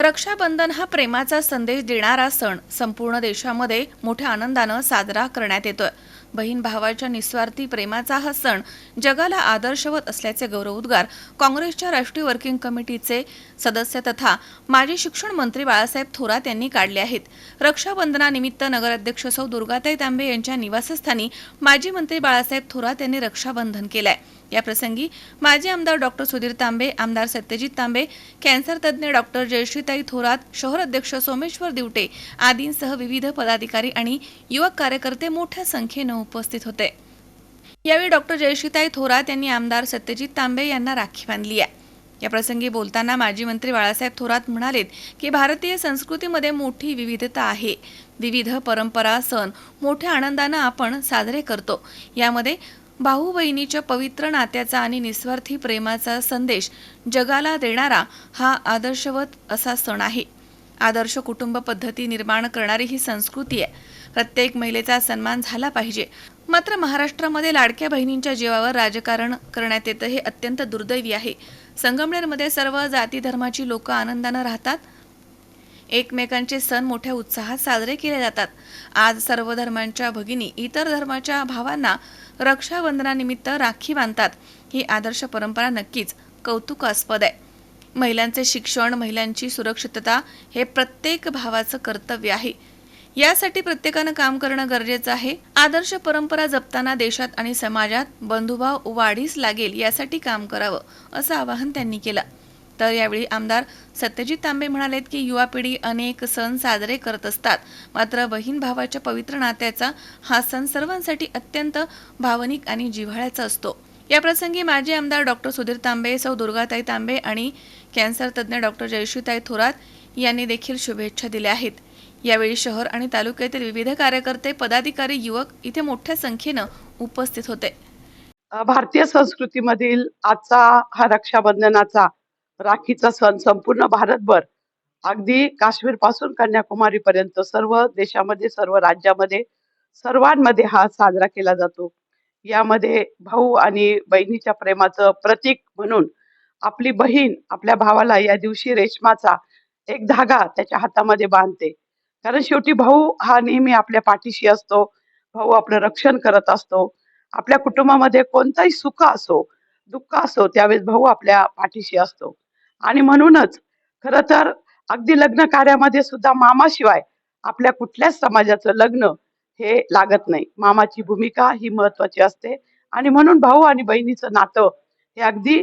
रक्षाबंधन हा प्रेमाचा संदेश देणारा सण संपूर्ण देशामध्ये मोठ्या आनंदानं साजरा करण्यात येतोय. बहीण भावाच्या निस्वार्थी प्रेमाचा हा सण जगाला आदर्शवत असल्याचे गौरवोद्गार काँग्रेसच्या राष्ट्रीय वर्किंग कमिटीचे सदस्य तथा माजी शिक्षण मंत्री बाळासाहेब थोरात यांनी काढले आहेत. रक्षाबंधनानिमित्त नगराध्यक्ष सौ दुर्गाताई तांबे यांच्या निवासस्थानी माजी मंत्री बाळासाहेब थोरात यांनी रक्षाबंधन केलंय. याप्रसंगी माजी आमदार डॉक्टर सुधीर तांबे आमदार सत्यजित तांबे कॅन्सर तज्ज्ञ डॉक्टर जयश्रीताई थोरात शहर अध्यक्ष सोमेश्वर दिवटे आदींसह विविध पदाधिकारी आणि युवक कार्यकर्ते मोठ्या संख्येनं उपस्थित होते. यावेळी डॉक्टर जयशीताई थोरात यांनी आमदार सत्यजित तांबे यांना राखी बांधली आहे. या प्रसंगी बोलताना माजी मंत्री बाळासाहेब थोरात म्हणालेत की भारतीय संस्कृतीमध्ये मोठी विविधता आहे. विविध परंपरा सण मोठ्या आनंदानं आपण साजरे करतो. यामध्ये भाऊ बहिणीच्या पवित्र नात्याचा आणि निस्वार्थी प्रेमाचा संदेश जगाला देणारा हा आदर्शवत असा सण आहे. आदर्श कुटुंब पद्धती निर्माण करणारी ही संस्कृती आहे. प्रत्येक महिलेचा सन्मान झाला पाहिजे. मात्र महाराष्ट्रामध्ये लाडक्या बहिणींच्या जीवावर राजकारण करण्यात येतं हे अत्यंत दुर्दैवी आहे. संगमनेरमध्ये सर्व जाती धर्माची लोक आनंदानं राहतात. एकमेकांचे सण मोठ्या उत्साहात साजरे केले जातात. आज सर्व धर्मांच्या भगिनी इतर धर्माच्या भावांना रक्षाबंधनानिमित्त राखी बांधतात. ही आदर्श परंपरा नक्कीच कौतुकास्पद आहे. महिलांचे शिक्षण महिलांची सुरक्षितता हे प्रत्येक भावाचं कर्तव्य आहे. यासाठी प्रत्येकानं काम करणं गरजेचं आहे. आदर्श परंपरा जपताना देशात आणि समाजात बंधुभाव वाढीस लागेल यासाठी काम करावं असं आवाहन त्यांनी केलं. तर यावेळी आमदार सत्यजित तांबे म्हणालेत की युवा पिढी अनेक सण साजरे करत असतात. मात्र बहीण भावाच्या पवित्र नात्याचा हा सण सर्वांसाठी अत्यंत भावनिक आणि जिव्हाळ्याचा असतो. या प्रसंगी माजी आमदार डॉक्टर सुधीर तांबे सौ दुर्गाताई तांबे आणि कॅन्सर तज्ज्ञ डॉक्टर जयश्रीताई थोरात यांनी देखील शुभेच्छा दिल्या आहेत. यावेळी शहर आणि तालुक्यातील विविध कार्यकर्ते पदाधिकारी युवक इथे मोठ्या संख्येनं उपस्थित होते. भारतीय संस्कृतीमधील आजचा हा रक्षाबंधनाचा राखीचा सण संपूर्ण भारतभर अगदी काश्मीरपासून कन्याकुमारी पर्यंत सर्व देशामध्ये सर्व राज्यामध्ये सर्वांमध्ये हा साजरा केला जातो. यामध्ये भाऊ आणि बहिणीच्या प्रेमाचं प्रतीक म्हणून आपली बहीण आपल्या भावाला या दिवशी रेशमाचा एक धागा त्याच्या हातामध्ये बांधते. कारण शेवटी भाऊ हा नेहमी आपल्या पाठीशी असतो. भाऊ आपलं रक्षण करत असतो. आपल्या कुटुंबामध्ये कोणताही सुख असो दुःख असो त्यावेळेस भाऊ आपल्या पाठीशी असतो. आणि म्हणूनच खर तर अगदी लग्न कार्यामध्ये सुद्धा मामाशिवाय आपल्या कुठल्याच समाजाचं लग्न हे लागत नाही. मामाची भूमिका ही महत्वाची असते. आणि म्हणून भाऊ आणि बहिणीचं नातं हे अगदी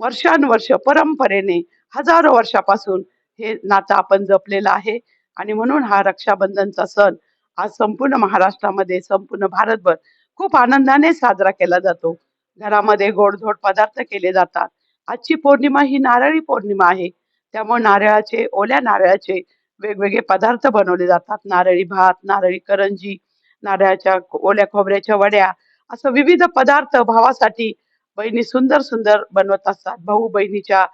वर्षानुवर्ष परंपरेने हजारो वर्षापासून हे नातं आपण जपलेलं आहे. आणि म्हणून हा रक्षाबंधनचा सण आज संपूर्ण महाराष्ट्रामध्ये संपूर्ण भारतभर खूप आनंदाने साजरा केला जातो. घरामध्ये गोडधोड पदार्थ केले जातात. आजची पौर्णिमा ही नारळी पौर्णिमा आहे. त्यामुळे नारळाचे ओल्या नारळाचे वेगवेगळे पदार्थ बनवले जातात. नारळी भात नारळी करंजी नारळाच्या ओल्या खोबऱ्याच्या वड्या असं विविध पदार्थ भावासाठी बहिणी सुंदर सुंदर बनवत असतात. भाऊ बहिणीच्या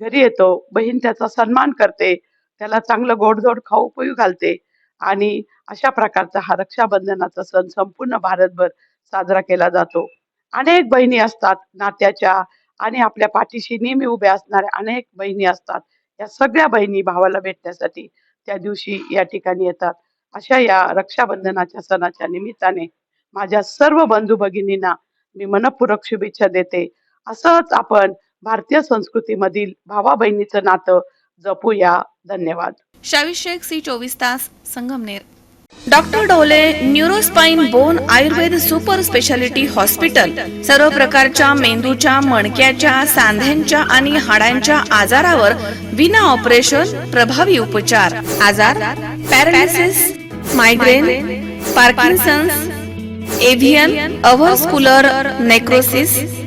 घरी येतो बहीण त्याचा सन्मान करते त्याला चांगलं गोडधोड खाऊ पिऊ घालते आणि अशा प्रकारचा हा रक्षाबंधनाचा सण संपूर्ण भारतभर साजरा केला जातो. अनेक बहिणी असतात नात्याच्या आणि आपल्या पाठीशी नेहमी उभ्या असणाऱ्या अनेक बहिणी असतात. या सगळ्या बहिणी भावाला भेटण्यासाठी त्या दिवशी या ठिकाणी येतात. अशा या रक्षाबंधनाच्या सणाच्या निमित्ताने माझ्या सर्व बंधू भगिनींना मी मनपूर्वक शुभेच्छा देते. असंच आपण भारतीय संस्कृतीमधील भावा बहिणीचं नातं जपूया. धन्यवाद. शावी शेख सी चोवीस तास Sangamner. Doctor Dole neurospine bone Ayurved super speciality hospital. सर्व प्रकारच्या मेंदूच्या मणक्याच्या सांध्यांच्या आणि हाडांच्या आजारावर विना ऑपरेशन प्रभावी उपचार. आजार पॅरालिसिस मायग्रेन पार्किन्सन्स एव्हियन अव्हर्स्कुलर नेक्रोसिस